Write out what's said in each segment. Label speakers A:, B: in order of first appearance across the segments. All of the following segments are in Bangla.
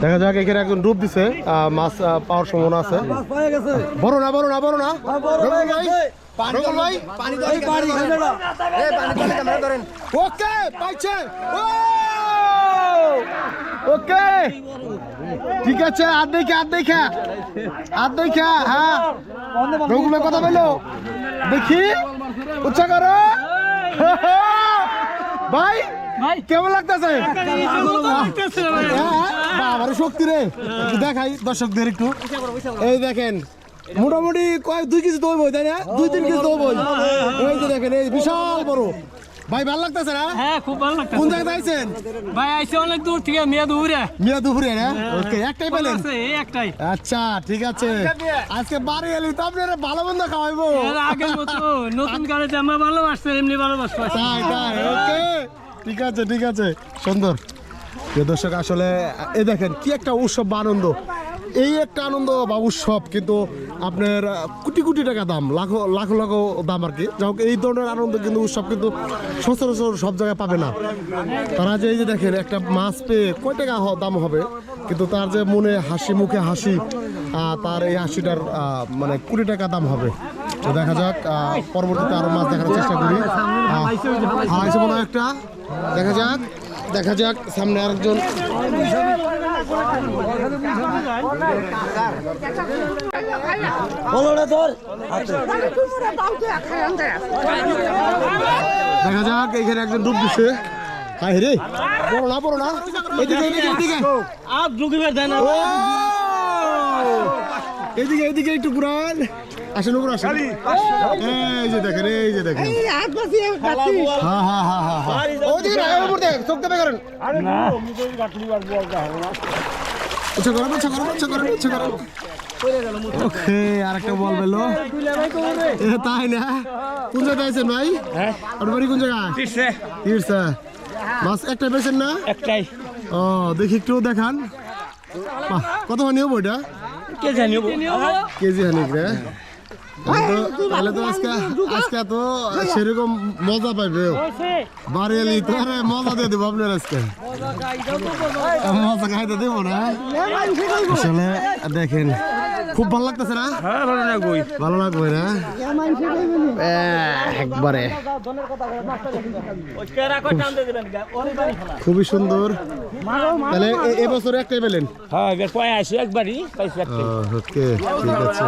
A: দেখা যাক এখানে একজন ডুব দিছে আহ, মাছ পাওয়ার সম্ভাবনা আছে। বড় না বড় না বড় না। ওকে পাইছে। ওকে। ঠিক আছে আর দেখে আর দেখে। আর দেখে হ্যাঁ। ভাই কথা বলো দেখি। উচ্চা করো ভাই
B: ভাই
A: কেমন লাগতেছে?
B: লাগতেছে।
A: বাবার শক্তি রে। দেখাই দর্শকদের একটু। এই দেখেন মোটামুটি কয়েক দুই কেজি দই বই তাই না? দুই তিন কেজি দই বই এই যে দেখেন এই বিশাল বড়। ভাই ভালো লাগতেছে না?
B: হ্যাঁ খুব ভালো লাগতেছে।
A: কোন জায়গায় আইছেন?
B: ভাই আইসে অনেক দূর থেকে মেয়ে দূরে
A: মিয়া দুপুরে না ওকে একটাই পেলেন?
B: এই একটাই।
A: আচ্ছা ঠিক আছে। আজকে বাড়ি এলি তো আপনারা ভালো মন্দ খাওয়াইবো।
B: এর আগের মতো। নতুন গাড়ি জামা ভালোবাসছে এমনি ভালোবাসছে
A: তাই তাই ওকে। ঠিক আছে ঠিক আছে। সুন্দর। দর্শক, আসলে এই দেখেন, কি একটা উৎসব বা আনন্দ। এই একটা আনন্দ বা উৎসব কিন্তু আপনার কোটি কোটি টাকা দাম, লাখো লাখো লাখো দাম আর কি। যাই এই ধরনের আনন্দ কিন্তু উৎসব কিন্তু সচরাচর সব জায়গায় পাবে না। তারা যে এই যে দেখেন, একটা মাছ পেয়ে কয় টাকা দাম হবে, কিন্তু তার যে মনে হাসি, মুখে হাসি তার এই হাসিটার মানে কোটি টাকা দাম হবে। তো দেখা যাক পরবর্তীতে আরও মাছ দেখার চেষ্টা করি। মনে একটা। দেখা যাক দেখা যাক সামনে আরেকজন। দেখা যাক এখানে একজন ডুব দিচ্ছে হাই রে। বড় না বড় না। এদিকে এদিকে এদিকে।
B: আর ঢুকিবার দেয় না।
A: এদিকে এদিকে একটু ঘুরান। আসেন উপর আসেন। এই যে দেখেন এই যে দেখেন। হ্যাঁ হ্যাঁ হ্যাঁ হ্যাঁ হ্যাঁ। ওদিকে না উপর দেখ চোখ দেবে করেন। আচ্ছা করেন আচ্ছা করেন আচ্ছা করেন আচ্ছা করেন ওকে আরেকটা বল পেল। এ তাই না? কোন জায়গায় আছেন ভাই? আপনার বাড়ি কোন তিরসা। মাছ একটা পেয়েছেন না?
B: একটাই।
A: ও দেখি একটু দেখান। কত মানে হব এটা?
B: কে জানি
A: কেজি হানিক রে? তাহলে তো- আজকে আজকে তো সেরকম মজা পাইবে। বাড়ি এলি তো আরে মজা দিয়ে দেবো আপনার আজকে। মজা খাইতে দেবো না? আসলে দেখেন খুব ভালো লাগতেছে না?
B: হ্যাঁ ভালো
A: লাগবে না? একবারে। খুবই সুন্দর। তাহলে এবছর একটাই পেলেন
B: হ্যাঁ পয় আসি?
A: ওকে ঠিক আছে।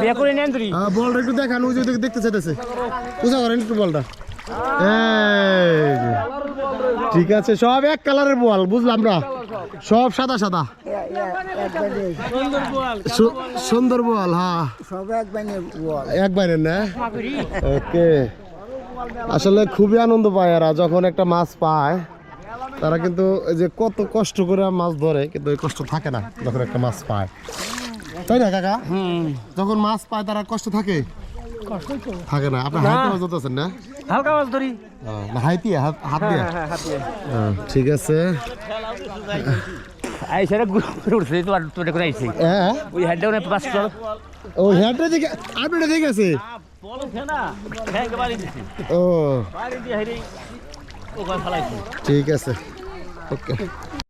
B: বিয়ে করে নেন তুই
A: বলটা একটু দেখান ওই দেখতে চাইতেছে। বুঝা করেন একটু বলটা। ঠিক আছে সব এক কালারের বল বুঝলাম আমরা সব সাদা সাদা।
B: সুন্দর বল
A: বল। হ্যাঁ এক না? ওকে। আসলে খুবই আনন্দ পায় এরা যখন একটা মাছ পায় তারা কিন্তু এই যে কত কষ্ট করে মাছ ধরে কিন্তু এই কষ্ট থাকে না যখন একটা মাছ পায়। তাই না কাকা? যখন মাছ পায় তারা কষ্ট থাকে? থাকে না। আপনি হাতে মাছ ধরতেছেন না?
B: হালকা মাছ ধরি।
A: হাইতি হাত হাত দিয়ে? ঠিক আছে।
B: আইসে ঘুরে উঠছে তো আর তোটা করে আইসি
A: হ্যাঁ
B: ওই হেডটা ওনে পাস কর
A: ও হেয়ারটা দিকে আপনারটা ঠিক আছে
B: বলছে না হ্যাঁ বাড়ি দিছি
A: ও
B: বাড়ি দিয়ে হেরি ওখানে ফালাইছি
A: ঠিক আছে ওকে